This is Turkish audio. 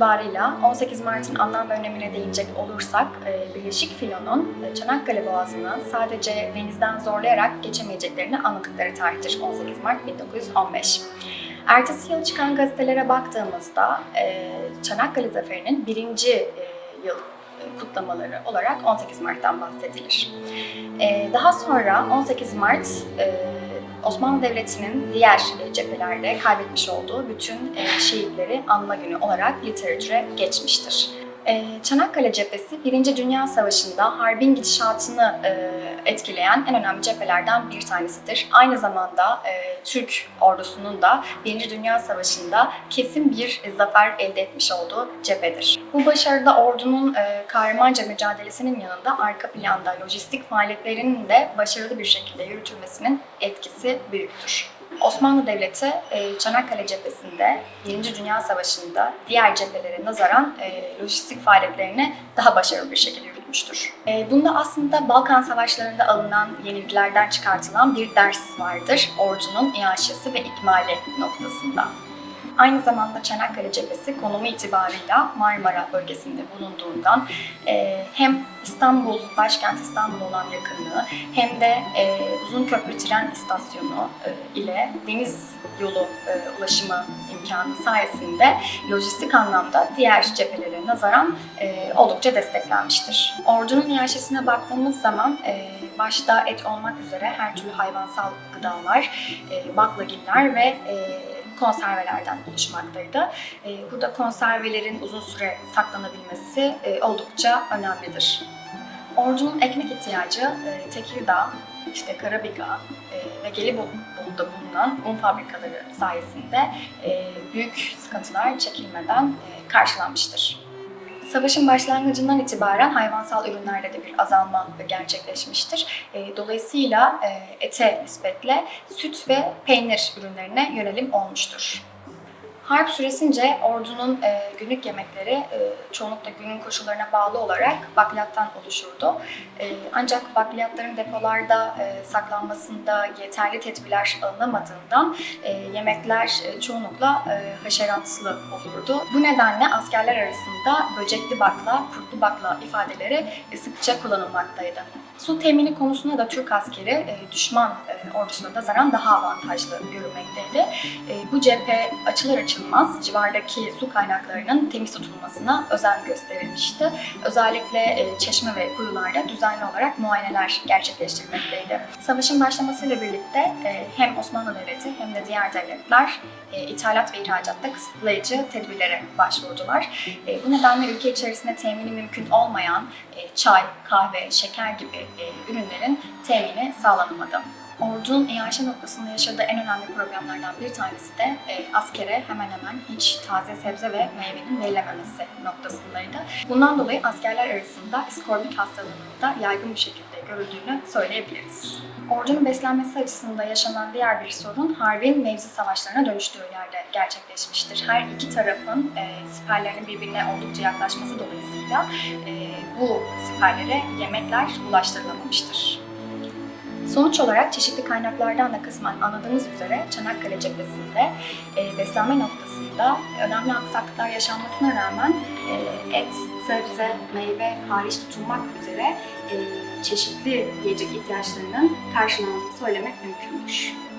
itibarıyla 18 Mart'ın anlam ve önemine değinecek olursak e, Birleşik Filo'nun e, Çanakkale Boğazı'nı sadece denizden zorlayarak geçemeyeceklerini anladıkları tarihtir 18 Mart 1915. Ertesi yıl çıkan gazetelere baktığımızda e, Çanakkale Zaferi'nin birinci yıl kutlamaları olarak 18 Mart'tan bahsedilir. Daha sonra 18 Mart Osmanlı Devleti'nin diğer cephelerde kaybetmiş olduğu bütün e, şehitleri anma günü olarak literatüre geçmiştir. E, Çanakkale cephesi Birinci Dünya Savaşı'nda harbin gidişatını e, etkileyen en önemli cephelerden bir tanesidir. Aynı zamanda e, Türk ordusunun da Birinci Dünya Savaşı'nda kesin bir zafer elde etmiş olduğu cephedir. Bu başarıda ordunun e, kahramanca mücadelesinin yanında arka planda lojistik faaliyetlerinin de başarılı bir şekilde yürütülmesinin etkisi büyüktür. Osmanlı Devleti e, Çanakkale cephesinde Birinci Dünya Savaşı'nda diğer cephelere nazaran e, lojistik faaliyetlerini daha başarılı bir şekilde yürütmüştür. E, Bunda aslında Balkan Savaşları'nda alınan yenilgilerden çıkartılan bir ders vardır ordunun iaşesi ve ikmali noktasında. Aynı zamanda Çanakkale cephesi konumu itibarıyla Marmara bölgesinde bulunduğundan e, hem İstanbul, başkent İstanbul olan yakınlığı hem de e, Uzunköprü tren istasyonu e, ile deniz yolu e, ulaşımı imkanı sayesinde lojistik anlamda diğer cephelere nazaran e, oldukça desteklenmiştir. Ordunun iaşesine baktığımız zaman e, başta et olmak üzere her türlü hayvansal gıdalar, e, baklagiller ve e, konservelerden oluşmaktaydı. E, burada konservelerin uzun süre saklanabilmesi e, oldukça önemlidir. Ordunun ekmek ihtiyacı e, Tekirdağ, işte Karabika e, ve Gelibolu'da bulunan un fabrikaları sayesinde büyük sıkıntılar çekilmeden karşılanmıştır. Savaşın başlangıcından itibaren hayvansal ürünlerde de bir azalma gerçekleşmiştir. E, Dolayısıyla e, ete nispetle süt ve peynir ürünlerine yönelim olmuştur. Harp süresince ordunun e, günlük yemekleri e, çoğunlukla günün koşullarına bağlı olarak bakliyattan oluşurdu. E, ancak bakliyatların depolarda e, saklanmasında yeterli tedbirler alınamadığından e, yemekler e, çoğunlukla e, haşeratlı olurdu. Bu nedenle askerler arasında böcekli bakla, kurtlu bakla ifadeleri e, sıkça kullanılmaktaydı. Su temini konusunda da Türk askeri e, düşman e, ordusuna nazaran daha avantajlı görünmekteydi. E, bu cephe açılır açılmaz civardaki su kaynaklarının temiz tutulmasına özen gösterilmişti. Özellikle e, çeşme ve kuyularda düzenli olarak muayeneler gerçekleştirilmekteydi. Savaşın başlamasıyla birlikte hem Osmanlı Devleti hem de diğer devletler ithalat ve ihracatta kısıtlayıcı tedbirlere başvurdular. Bu nedenle ülke içerisinde temini mümkün olmayan çay, kahve, şeker gibi ürünlerin temini sağlanamadı. Ordunun iaşe noktasında yaşadığı en önemli problemlerden bir tanesi de e, askere hemen hemen hiç taze sebze ve meyvenin verilememesi noktasındaydı. Bundan dolayı askerler arasında iskorbik hastalığının da yaygın bir şekilde görüldüğünü söyleyebiliriz. Ordunun beslenmesi açısından yaşanan diğer bir sorun harbin mevzi savaşlarına dönüştüğü yerde gerçekleşmiştir. Her iki tarafın e, siperlerinin birbirine oldukça yaklaşması dolayısıyla e, bu siperlere yemekler ulaştırılamamıştır. Sonuç olarak çeşitli kaynaklardan da kısmen anladığınız üzere Çanakkale cephesinde e, beslenme noktasında önemli aksaklıklar yaşanmasına rağmen e, et, sebze, meyve hariç tutulmak üzere e, çeşitli yiyecek ihtiyaçlarının karşılandığını söylemek mümkündür.